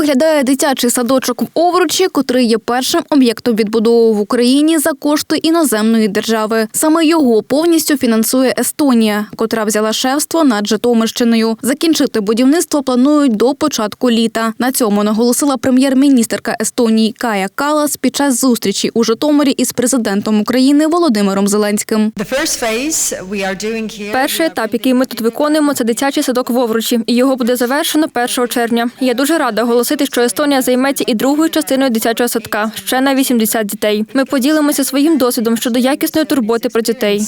виглядає дитячий садочок в Овручі, котрий є першим об'єктом відбудови в Україні за кошти іноземної держави. Саме його повністю фінансує Естонія, котра взяла шефство над Житомирщиною. Закінчити будівництво планують до початку літа. На цьому наголосила прем'єр-міністерка Естонії Кая Калас під час зустрічі у Житомирі із президентом України Володимиром Зеленським. Перший етап, який ми тут виконуємо, це дитячий садок в Овручі, і його буде завершено 1 червня. Я дуже рада оголосити, що Естонія займеться і другою частиною дитячого садка ще на 80 дітей. Ми поділимося своїм досвідом щодо якісної турботи про дітей.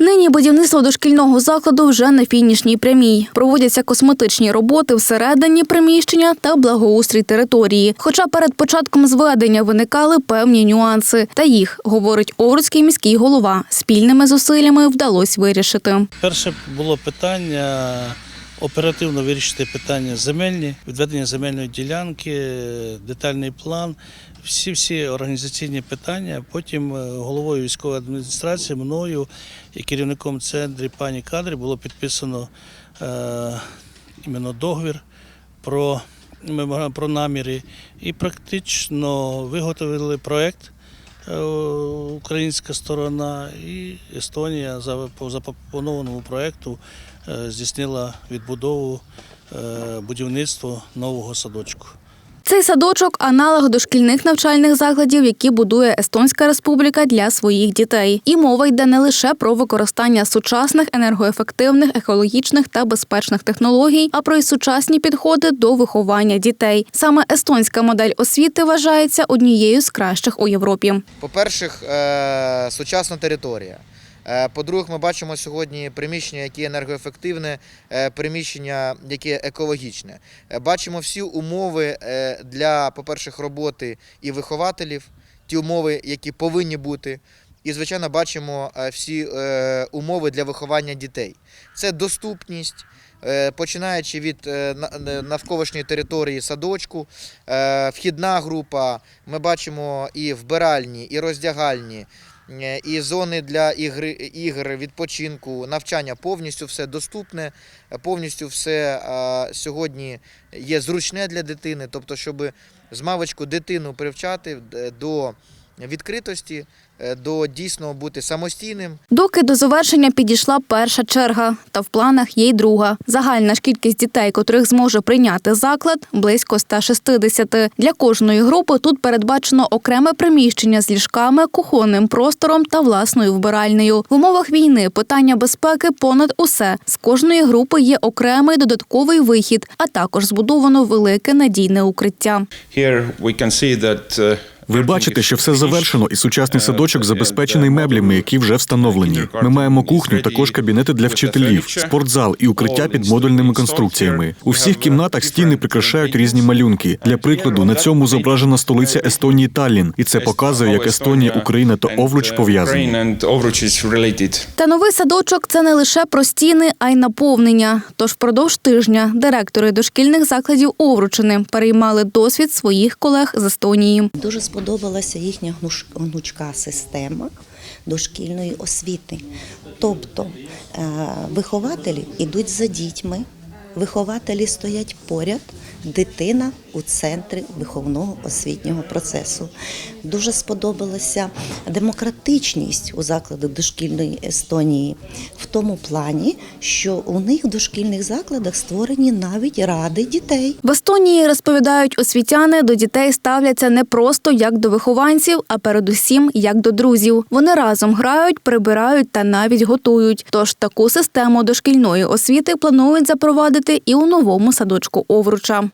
Нині будівництво дошкільного закладу вже на фінішній прямій. Проводяться косметичні роботи всередині приміщення та благоустрій території. Хоча перед початком зведення виникали певні нюанси, та їх, говорить Овруцький міський голова, спільними зусиллями вдалося вирішити. Перше було питання оперативно вирішити питання земельні, відведення земельної ділянки, детальний план, всі всі організаційні питання. Потім е, головою військової адміністрації, мною і керівником центру пані кадри було підписано е, іменно договір про, про наміри і практично виготовили проект. Е, Українська сторона і Естонія за по запропонованому проекту е, здійснила відбудову е, будівництво нового садочку. Цей садочок аналог дошкільних навчальних закладів, які будує Естонська Республіка для своїх дітей. І мова йде не лише про використання сучасних енергоефективних, екологічних та безпечних технологій, а про й сучасні підходи до виховання дітей. Саме естонська модель освіти вважається однією з кращих у Європі. По-перше, е, сучасна територія. Е, По-друге, ми бачимо сьогодні приміщення, які енергоефективне, е, приміщення, яке екологічне. Е, Бачимо всі умови для, по-перше, роботи і вихователів, ті умови, які повинні бути. І, звичайно, бачимо всі умови для виховання дітей. Це доступність, починаючи від на- навколишньої території садочку, вхідна група. Ми бачимо і вбиральні, і роздягальні, і зони для ігри, ігр, відпочинку, навчання. Повністю все доступне, е, повністю все е, сьогодні є зручне для дитини. Тобто, щоб з мавочку дитину привчати е, до відкритості, е, до дійсно бути самостійним. Доки до завершення підійшла перша черга, та в планах є й друга. Загальна ж кількість дітей, котрих зможе прийняти заклад, близько 160. Для кожної групи тут передбачено окреме приміщення з ліжками, кухонним простором та власною вбиральнею. В умовах війни питання безпеки понад усе. З кожної групи є окремий додатковий вихід, а також збудовано велике надійне укриття. Here we can see that uh, Ви бачите, що все завершено, і сучасний садочок забезпечений меблями, які вже встановлені. Ми маємо кухню, також кабінети для вчителів, спортзал і укриття під модульними конструкціями. У всіх кімнатах стіни прикрашають різні малюнки. Для прикладу, на цьому зображена столиця Естонії Таллін, і це показує, як Естонія, Україна та Овруч пов'язані. Та новий садочок це не лише про стіни, а й наповнення. Тож впродовж тижня директори дошкільних закладів Овручини переймали досвід своїх колег з Естонії. Дуже сподобалася їхня гнучка система дошкільної освіти. Тобто е, вихователі йдуть за дітьми, вихователі стоять поряд, дитина у центрі виховного освітнього процесу. Дуже сподобалася демократичність у закладах дошкільної Естонії в тому плані, що у них в дошкільних закладах створені навіть ради дітей. В Естонії розповідають освітяни до дітей ставляться не просто як до вихованців, а передусім як до друзів. Вони разом грають, прибирають та навіть готують. Тож таку систему дошкільної освіти планують запровадити і у новому садочку Овруча.